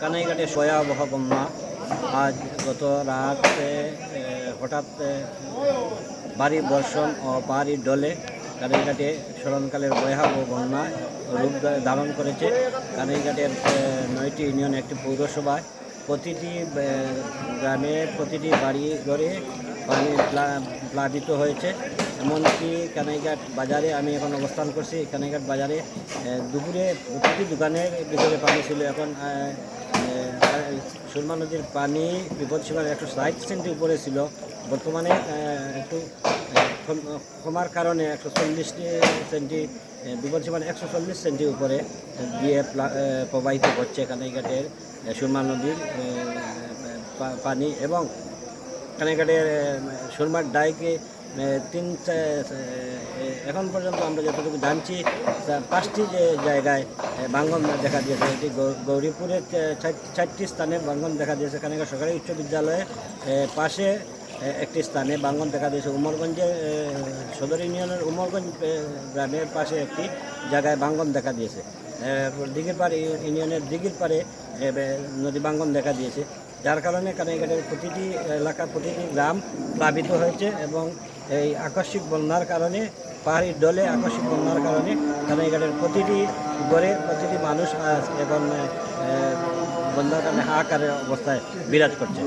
কানাইঘাটে ভয়াবহ বন্যা আজ গত রাতে হঠাৎ ভারী বর্ষণ ও ভারী ডলে কানাইঘাটে স্মরণকালের ভয়াবহ বন্যা রূপ ধারণ করেছে। কানাইঘাটের নয়টি ইউনিয়ন, একটি পৌরসভায়। প্রতিটি গ্রামে প্রতিটি বাড়ি ঘরে পানি প্লা- প্লাবিত হয়েছে। এমনকি কানাইঘাট বাজারে আমি এখন অবস্থান করছি। কানাইঘাট বাজারে দুপুরে প্রতিটি দোকানের ভিতরে পানি ছিল। এখন সুরমা নদীর পানি বিপদসীমার একশো ষাট সেন্টি উপরে ছিল। বর্তমানে একটু ক্ষমার কারণে একশো চল্লিশ সেন্টি বিপদসীমার একশো চল্লিশ সেন্টি উপরে দিয়ে প্রবাহিত হচ্ছে কানাইঘাটের সুরমা নদীর পানি এবং কানাইঘাটের সুরমার ডাইকে তিন এখন পর্যন্ত আমরা যতটুকু জানছি পাঁচটি যে জায়গায় এ, ভাঙ্গন দেখা দিয়েছে এটি গৌরীপুরের চারটি স্থানে ভাঙ্গন দেখা দিয়েছে। কানাইঘাট সরকারি উচ্চ বিদ্যালয়ে পাশে একটি স্থানে ভাঙ্গন দেখা দিয়েছে উমরগঞ্জে সদর ইউনিয়নের উমরগঞ্জ গ্রামের পাশে একটি জায়গায় ভাঙ্গন দেখা দিয়েছে। দিঘির পাড় ইউনিয়নের দিঘির পাড়ে নদী ভাঙ্গন দেখা দিয়েছে। যার কারণে কানাইঘাটের প্রতিটি এলাকা প্রতিটি গ্রাম প্লাবিত হয়েছে এবং এই আকস্মিক বন্যার কারণে, পাহাড়ি ডলে আকস্মিক বন্যার কারণে কানাইঘাটের প্রতিটি ঘরে প্রতিটি মানুষ এখন বন্যার কারণে হাহাকারের অবস্থায় বিরাজ করছে।